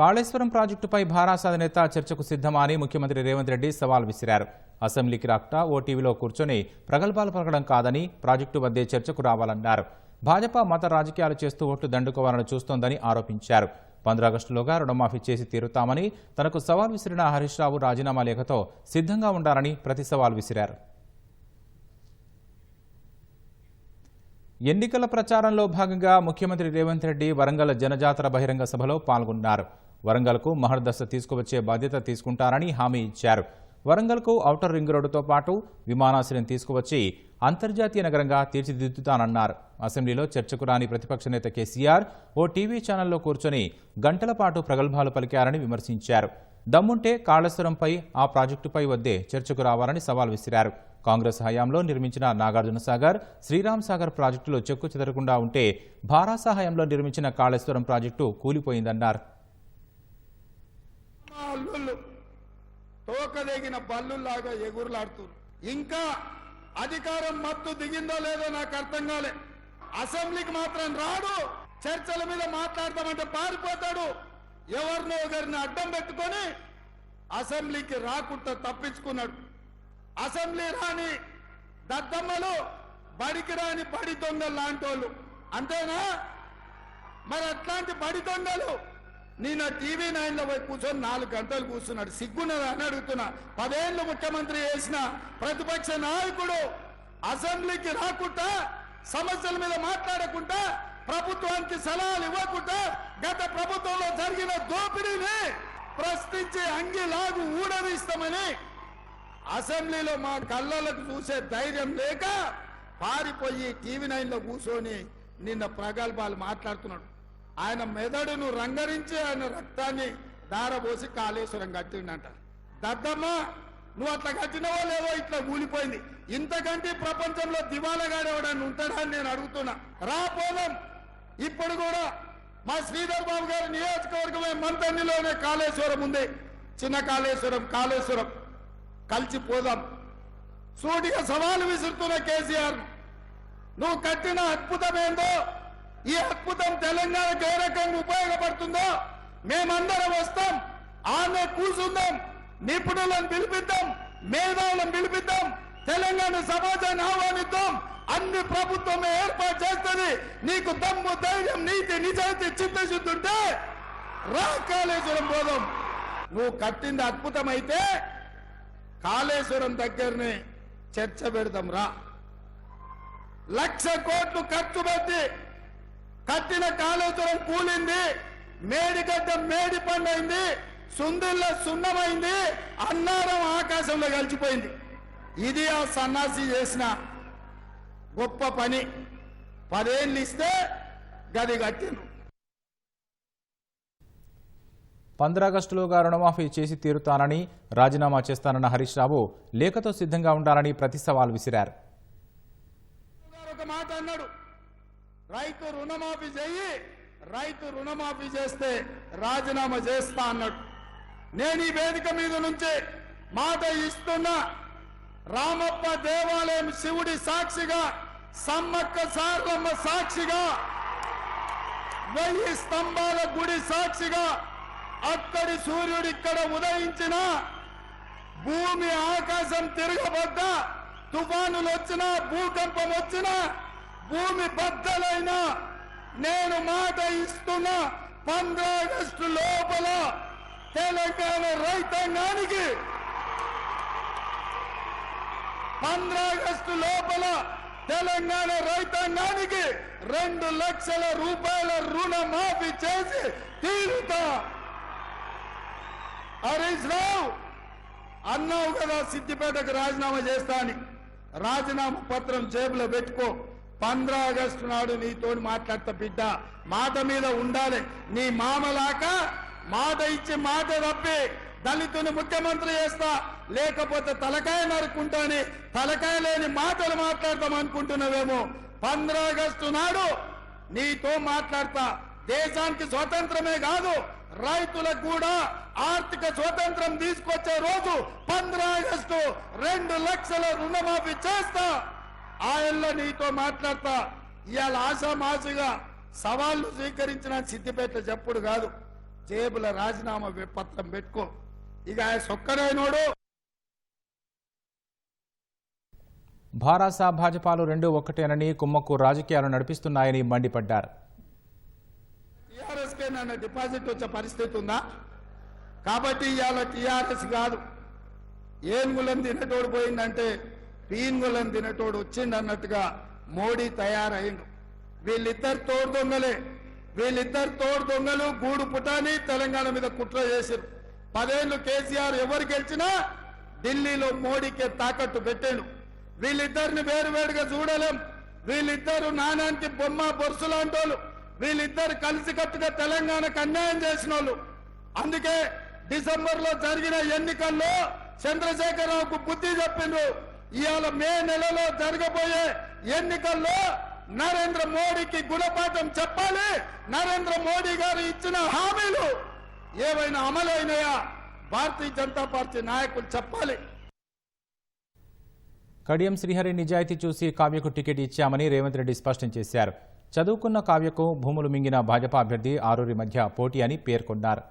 కాళేశ్వరం ప్రాజెక్టుపై భారాస అధినేత చర్చకు సిద్ధమా అని ముఖ్యమంత్రి రేవంత్ రెడ్డి సవాల్ విసిరారు. అసెంబ్లీకి రాకుండా ఓ టీవీలో కూర్చొని ప్రగల్భాలు పలకడం కాదని ప్రాజెక్టు వద్దే చర్చకు రావాలన్నారు. భాజపా మత రాజకీయాలు చేస్తూ ఓట్లు దండుకోవాలని చూస్తోందని ఆరోపించారు. పంద్రాగస్టులోగా రుణమాఫీ చేసి తీరుతామని తనకు సవాల్ విసిరిన హరీష్ రావు రాజీనామా లేఖతో సిద్ధంగా ఉండాలని ప్రతి సవాల్ విసిరారు. ఎన్నికల ప్రచారంలో భాగంగా ముఖ్యమంత్రి రేవంత్ రెడ్డి వరంగల్ జనజాతర బహిరంగ సభలో పాల్గొన్నారు. వరంగల్కు మహర్దశ తీసుకువచ్చే బాధ్యత తీసుకుంటారని హామీ ఇచ్చారు. వరంగల్కు ఔటర్ రింగ్ రోడ్డుతో పాటు విమానాశ్రయం తీసుకువచ్చి అంతర్జాతీయ నగరంగా తీర్చిదిద్దుతానన్నారు. అసెంబ్లీలో చర్చకు రాని ప్రతిపక్ష నేత కేసీఆర్ ఓ టీవీ ఛానల్లో కూర్చొని గంటల పాటు ప్రగల్భాలు పలికారని విమర్శించారు. దమ్ముంటే కాళేశ్వరంపై ఆ ప్రాజెక్టుపై వద్దే చర్చకు రావాలని సవాల్ విసిరారు. కాంగ్రెస్ హయాంలో నిర్మించిన నాగార్జున సాగర్ శ్రీరామ్ సాగర్ ప్రాజెక్టులు చెక్కు చెదరకుండా ఉంటే భారాస హయాంలో నిర్మించిన కాళేశ్వరం ప్రాజెక్టు కూలిపోయిందన్నారు మా అల్లుళ్ళు తోకదగిన బల్లులాగా ఎగురులాడుతున్నారు ఇంకా అధికారం మత్తు దిగిందో లేదో నాకు అర్థం కాలే. అసెంబ్లీకి మాత్రం రాడు చర్చల మీద మాట్లాడతామంటే పారిపోతాడు. ఎవరినో ఒకరిని అడ్డం పెట్టుకొని అసెంబ్లీకి రాకుండా తప్పించుకున్నాడు. అసెంబ్లీ రాని దద్దమ్మలు బడికి రాని బడి దొంగలు లాంటి వాళ్ళు అంతేనా? మరి అట్లాంటి బడి దొంగలు నేను టీవీ నైన్లో పోయి కూర్చొని నాలుగు గంటలు కూర్చున్నాడు. సిగ్గున్నది అని అడుగుతున్నా. పదేళ్ళు ముఖ్యమంత్రి చేసిన ప్రతిపక్ష నాయకుడు అసెంబ్లీకి రాకుండా సమస్యల మీద మాట్లాడకుండా ప్రభుత్వానికి సలహాలు ఇవ్వకుండా గత ప్రభుత్వంలో జరిగిన దోపిడీని ప్రశ్నించి అంగిలాగు ఊడదీస్తామని అసెంబ్లీలో మా కళ్ళలకు చూసే ధైర్యం లేక పారిపోయి టీవీ నైన్లో కూర్చొని నిన్న ప్రగల్భాలు మాట్లాడుతున్నాడు. ఆయన మెదడును రంగరించి ఆయన రక్తాన్ని దారబోసి కాళేశ్వరం కట్టిండంట. దద్దమ్మ నువ్వు అట్లా కట్టినవో లేవో ఇట్లా కూలిపోయింది ఇంతకంటే ప్రపంచంలో దివాలగాడేవాడని ఉంటాడా అని నేను అడుగుతున్నా. రా పోదాం. ఇప్పుడు కూడా మా శ్రీధర్ బాబు గారి నియోజకవర్గమే మంతన్నిలోనే కాళేశ్వరం ఉంది. చిన్న కాళేశ్వరం కాళేశ్వరం. కలిసి పోదాం. సూటిగా సవాలు విసురుతున్న కేసీఆర్ నువ్వు కట్టిన అద్భుతమేందో ఈ అద్భుతం తెలంగాణకు ఏ రకంగా ఉపయోగపడుతుందో మేమందరం వస్తాం ఆమె కూర్చుందాం నిపుణులను పిలిపిద్దాం మేధావులను పిలిపిద్దాం తెలంగాణ సమాజాన్ని ఆహ్వానిద్దాం. అన్ని ప్రభుత్వం ఏర్పాటు చేస్తుంది. నీకు దమ్ము ధైర్యం నీతి నిజాయితీ చిత్తశుద్ధి ఉంటే రా కాళేశ్వరం పోదాం. నువ్వు కట్టింది అద్భుతమైతే కాళేశ్వరం దగ్గరనే చర్చ పెడదాం రా. లక్ష కోట్లు ఖర్చు పెట్టి కట్టిన కాళేశ్వరం కూలింది మేడిగడ్డ మేడి పండైంది సుందిల్ల సున్నమైంది అన్నారం ఆకాశంలో కలిసిపోయింది ఇది ఆ సన్నాసి చేసిన గొప్ప పని. పదేళ్ళు ఇస్తే గది కట్టిండ్రు. పంద్రాగస్టులోగా రుణమాఫీ చేసి తీరుతానని రాజీనామా చేస్తానన్న హరీష్ రావు లేఖతో సిద్ధంగా ఉండాలని ప్రతి సవాల్ విసిరారు మాట అన్నాడు. రైతు రుణమాఫీ చేయి రైతు రుణమాఫీ చేస్తే రాజీనామా చేస్తా అన్నాడు. నేను ఈ వేదిక మీద నుంచి మాట ఇస్తున్నా రామప్ప దేవాలయం శివుడి సాక్షిగా సమ్మక్క సార్లమ్మ సాక్షిగా వెయ్యి స్తంభాల గుడి సాక్షిగా అక్కడి సూర్యుడు ఇక్కడ ఉదయించిన భూమి ఆకాశం తిరగబడ్డ తుఫానులు వచ్చినా భూకంపం వచ్చినా భూమి బద్దలైనా నేను మాట ఇస్తున్నా పంద్రాగస్టు లోపల తెలంగాణ రైతాంగానికి పంద్రాగస్టు లోపల తెలంగాణ రైతాంగానికి రెండు లక్షల రూపాయల రుణమాఫీ చేసి తీరుతా. హరీష్ రావు అన్నావు కదా సిద్దిపేటకు రాజీనామా చేస్తా అని. రాజీనామా పత్రం జేబులో పెట్టుకో. పంద్ర ఆగస్టు నాడు నీతోని మాట్లాడతా బిడ్డ. మాట మీద ఉండాలి. నీ మామలాక మాట ఇచ్చి మాట తప్పి దళితుని ముఖ్యమంత్రి చేస్తా. లేకపోతే తలకాయ నరుక్కుంటాని. తలకాయ లేని మాటలు మాట్లాడతాం అనుకుంటున్నావేమో. పంద్ర ఆగస్టు నాడు నీతో మాట్లాడతా. దేశానికి స్వతంత్రమే కాదు రైతులకు కూడా ఆర్థిక స్వతంత్రం తీసుకొచ్చే రోజు పంద్ర ఆగస్టు రెండు లక్షల రుణమాఫీ చేస్తా. ఆయనలో నీతో మాట్లాడతా. ఇవాళ ఆశామాసిగా సవాళ్ళు స్వీకరించిన సిద్దిపేట చెప్పుడు కాదు. జేబుల రాజీనామా పత్రం పెట్టుకో. ఇక ఆయన సొక్కడైనోడు. భారాస భాజపాలు రెండు ఒక్కటేనని కుమ్మక్కు రాజకీయాలు నడిపిస్తున్నాయని మండిపడ్డారు. టీఆర్ఎస్ కే నన్ను డిపాజిట్ వచ్చే పరిస్థితి ఉందా? కాబట్టి ఇవాళ టీఆర్ఎస్ కాదు. ఏనుగులను తినేటోడు పోయిందంటే పీనుగులను తినేటోడు వచ్చిండు అన్నట్టుగా మోడీ తయారైండు వీళ్ళిద్దరు తోడు దొంగలే. వీళ్ళిద్దరు తోడు దొంగలు గూడు పుటాని తెలంగాణ మీద కుట్ర చేశారు పదేళ్ళు కేసీఆర్ ఎవరు గెలిచినా ఢిల్లీలో మోడీకే తాకట్టు పెట్టాడు. వీళ్ళిద్దరిని వేరు వేరుగా చూడలేం. వీళ్ళిద్దరు నానానికి బొమ్మ బొరుసు లాంటోళ్ళు. వీళ్ళిద్దరు కలిసికట్టుగా తెలంగాణకు అన్యాయం చేసిన వాళ్ళు అందుకే డిసెంబర్లో జరిగిన ఎన్నికల్లో చంద్రశేఖరరావుకు బుద్ధి చెప్పిండ్రు. ఇవాళ మే నెలలో జరగబోయే ఎన్నికల్లో నరేంద్ర మోడీకి గుణపాఠం చెప్పాలి. నరేంద్ర మోడీ గారు ఇచ్చిన హామీలు ఏవైనా అమలైనాయా భారతీయ జనతా పార్టీ నాయకులు చెప్పాలి. కడియం శ్రీహరి నిజాయితీ చూసి కావ్యకు టికెట్ ఇచ్చామని రేవంత్ రెడ్డి స్పష్టం చేశారు. చదువుకున్న కావ్యకు భూములు మింగిన భాజపా అభ్యర్థి ఆరూరి మధ్య పోటీ అని పేర్కొన్నారు.